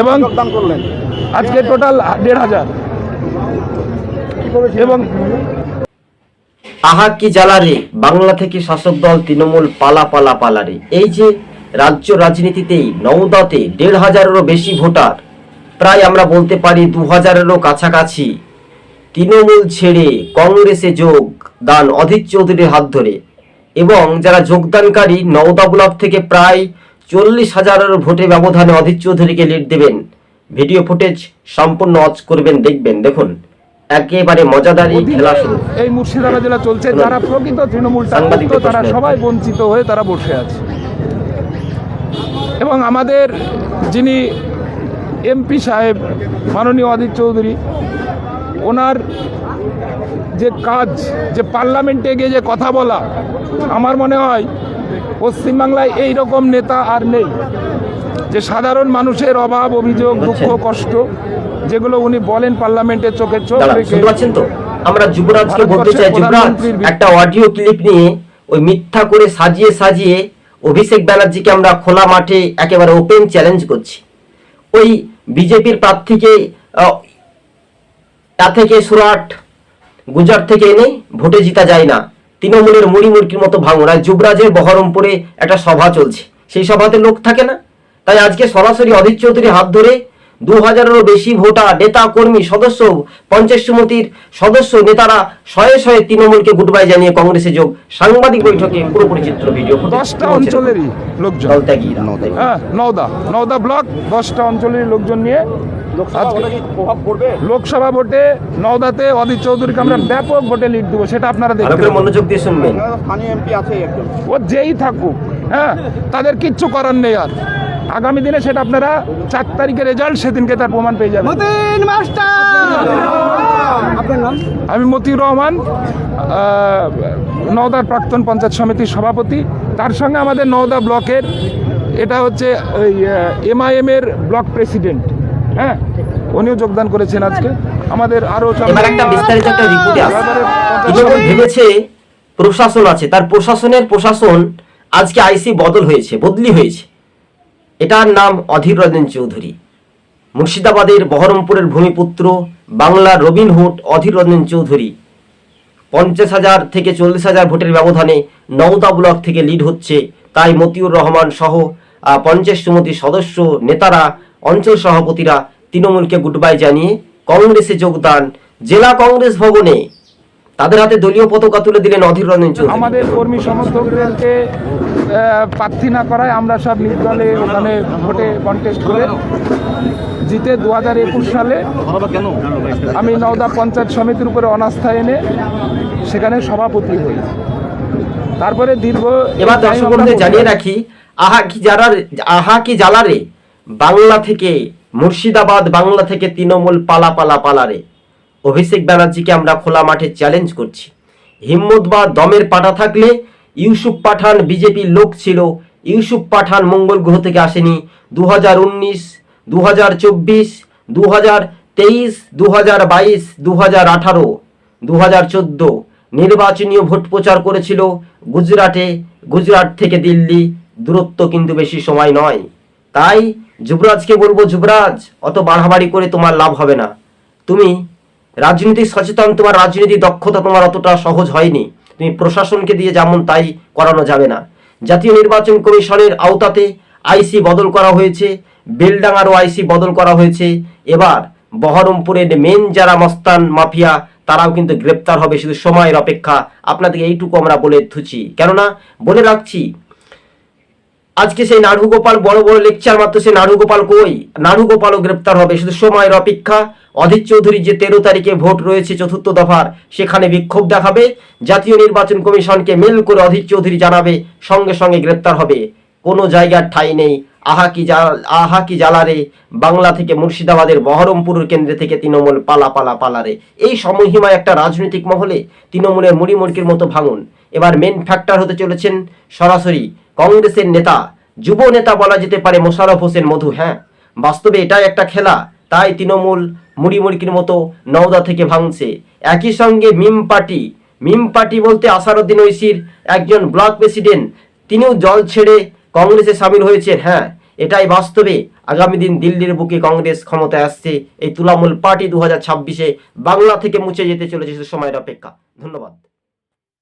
এবং আজকে টোটাল দেড় হাজার। এবং আহা কি জ্বালারে বাংলা থেকে শাসক দল তৃণমূল পালা পালা পালারে। এই যে রাজ্য রাজনীতিতেই নওদাতে দেড় হাজারেরও বেশি ভোটার প্রায় আমরা বলতে পারি দু হাজারেরও কাছাকাছি। তৃণমূল ছেড়ে কংগ্রেসে যোগ দান অধীর চৌধুরীর হাত ধরে। এবং যারা যোগদানকারী নওদা ব্লক থেকে প্রায় চল্লিশ হাজারের ভোটে ব্যবধানে অধীর চৌধুরীকে লিড দেবেন। ভিডিও ফুটেজ সম্পূর্ণ অজ করবেন দেখবেন। দেখুন একেবারে মজাদারি খেলা শুরু। এই মুর্শিদাবাদ জেলা চলছে। যারা প্রকৃত তৃণমূল তারা সবাই বঞ্চিত হয়ে তারা বসে আছে। এবং আমাদের যিনি এমপি সাহেব মাননীয় অধীর চৌধুরী ওনার যে কাজ যে পার্লামেন্টে গিয়ে যে কথা বলা আমার মনে হয় পশ্চিমবাংলায় এই রকম নেতা আর নেই। যে সাধারণ মানুষের অভাব অভিযোগ দুঃখ কষ্ট যেগুলো উনি বলেন পার্লামেন্টের চোখের চোখ রেখে তো? আমরা যুবরাজকে বলতে চাই যুবরাজ একটা অডিও ক্লিপ নিয়ে ওই মিথ্যা করে সাজিয়ে সাজিয়ে অভিষেক ব্যানার্জিকে আমরা খোলা মাঠে একেবারে ওপেন চ্যালেঞ্জ করছি। ওই বিজেপির প্রার্থীকে তা থেকে সুরাট গুজরাট থেকে এনে ভোটে জিতা যায় না। তৃণমূলের মুড়ি মুড়কির মতো আর যুবরাজের বহরমপুরে একটা সভা চলছে। সেই সভাতে লোক থাকে না। তাই আজকে সরাসরি অধীর চৌধুরী হাত ধরে দু হাজারেরও বেশি ভোটার নেতা কর্মী সদস্য পঞ্চায়েত সমিতির সদস্য নেতারা শয়ে শয়ে তৃণমূলকে গুডবাই জানিয়ে কংগ্রেসে যোগ। সাংবাদিক বৈঠকে পুরোপুরি চিত্র ভিডিও দশটা অঞ্চলেরই লোকজন। হ্যাঁ নওদা নওদা ব্লক দশটা অঞ্চলের লোকজন নিয়ে লোকসভা ভোটে নওদাতে অধীর চৌধুরীকে আমরা ব্যাপক ভোটে লিড দেবো সেটা আপনারা পাবেন। মনোযোগ দিয়ে শুনবেন। ও যেই থাকুক হ্যাঁ তাদের কিচ্ছু করার নেই আর। আগামী দিনে সেটা আপনারা চার তারিখের রেজাল্ট সেদিনকে তার প্রমাণ পেয়ে যাবেন। আমি মতিউর রহমান নওদার প্রাক্তন পঞ্চায়েত সমিতির সভাপতি। তার সঙ্গে আমাদের নওদা ব্লকের এটা হচ্ছে ওই এমআইএম এর ব্লক প্রেসিডেন্ট। হ্যাঁ উনিও যোগদান করেছেন আজকে। আমাদের আরও এবার একটা বিস্তারিত একটা রিপোর্টে ভেবেছে প্রশাসন আছে তার প্রশাসনের প্রশাসন আজকে আইসি বদল হয়েছে বদলি হয়েছে। এটার নাম অধীর রঞ্জন চৌধুরী। মুর্শিদাবাদের বহরমপুরের ভূমিপুত্র বাংলার রবিনহুড অধীর রঞ্জন চৌধুরী। পঞ্চাশ হাজার থেকে চল্লিশ হাজার ভোটের ব্যবধানে নওদা ব্লক থেকে লিড হচ্ছে তাই মতিউর রহমান সহ পঞ্চায়েত সমিতির সদস্য, নেতারা, অঞ্চল সভাপতিরা তৃণমূলকে গুডবাই জানিয়ে কংগ্রেসে যোগদান। জেলা কংগ্রেস ভবনে তাদের হাতে দলীয় পতাকা তুলে দিলেন অধীর রঞ্জন চৌধুরী। আমাদের কর্মী সমর্থকদেরকে প্রার্থী না করায় আমরা সব নিজ দলে ওখানে ভোটে কন্টেস্ট করে জিতে দু হাজার একুশ সালে আমি নওদা পঞ্চায়েত সমিতির উপরে অনাস্থা এনে সেখানে সভাপতি হই। তারপরে দীর্ঘ এবার দর্শক জানিয়ে রাখি আহা কি জালার আহা কি জ্বালারে বাংলা থেকে মুর্শিদাবাদ বাংলা থেকে তৃণমূল পালা পালা পালারে। অভিষেক ব্যানার্জিকে আমরা খোলা মাঠে চ্যালেঞ্জ করছি। হিম্মত বা দমের পাটা থাকলে ইউসুফ পাঠান বিজেপির লোক ছিল। ইউসুফ পাঠান মঙ্গল গ্রহ থেকে আসেনি। দু হাজার উনিশ দু হাজার চব্বিশ দু হাজার তেইশ দু হাজার বাইশ দু হাজার আঠারো দু হাজার চোদ্দ নির্বাচনীয় ভোট প্রচার করেছিল গুজরাটে। গুজরাট থেকে দিল্লি। দূরত্ব কিন্তু বেশি সময় নয়। তাই যুবরাজকে বলব, যুবরাজ, অত বাড়াবাড়ি করে তোমার লাভ হবে না। তুমি রাজনীতি সচেতন, তোমার রাজনীতি দক্ষতা তোমার অতটা সহজ হয়নি। তুমি প্রশাসনকে দিয়ে যেমন তাই করানো যাবে না। জাতীয় নির্বাচন কমিশনের আওতাতে আইসি বদল করা হয়েছে, বেলডাঙ্গারও আইসি বদল করা হয়েছে। এবার বহরমপুরের মেন যারা মস্তান মাফিয়া, তারাও কিন্তু গ্রেপ্তার হবে। শুধু সময়ের অপেক্ষা। আপনাদেরকে এইটুকু আমরা বলে থুছি কেননা, বলে রাখছি আজকে সেই নাড়ু গোপাল বড় বড় লেকচার মাত্র সেই নাড়ু গোপাল কই? নাড়ু গোপালও গ্রেপ্তার হবে। শুধু সময়ের অপেক্ষা। অধীর চৌধুরী যে তেরো তারিখে ভোট রয়েছে চতুর্থ দফার, সেখানে বিক্ষোভ দেখাবে। জাতীয় নির্বাচন কমিশনকে মেল করে অধীর চৌধুরী জানাবে, সঙ্গে সঙ্গে গ্রেপ্তার হবে। কোনো জায়গার ঠাঁই নেই। আহা কি আহা কি জ্বালারে বাংলা থেকে মুর্শিদাবাদের বহরমপুর কেন্দ্রে থেকে তৃণমূল পালা পালা, পালারে। এই সময়হিমায় একটা রাজনৈতিক মহলে তৃণমূলের মুড়ি মুড়কির মতো ভাঙন। এবার মেন ফ্যাক্টর হতে চলেছেন সরাসরি কংগ্রেসের নেতা, যুব নেতা বলা যেতে পারে মোশারফ হোসেন মধু হ্যাঁ। বাস্তবে এটাই একটা খেলা, তাই তৃণমূল মুড়ি মুড়কির মতো নওদা থেকে ভাঙছে। একই সঙ্গে মিম পার্টি মিম পার্টি বলতে আসারউদ্দিন ঐশীর একজন ব্লক প্রেসিডেন্ট, তিনিও জল ছেড়ে কংগ্রেসে সামিল হয়েছেন হ্যাঁ। এটাই বাস্তবে আগামী দিন দিল্লির বুকে কংগ্রেস ক্ষমতায় আসছে। এই তুলামূল পার্টি দু হাজার বাংলা থেকে মুছে যেতে চলেছে সময়ের অপেক্ষা। ধন্যবাদ।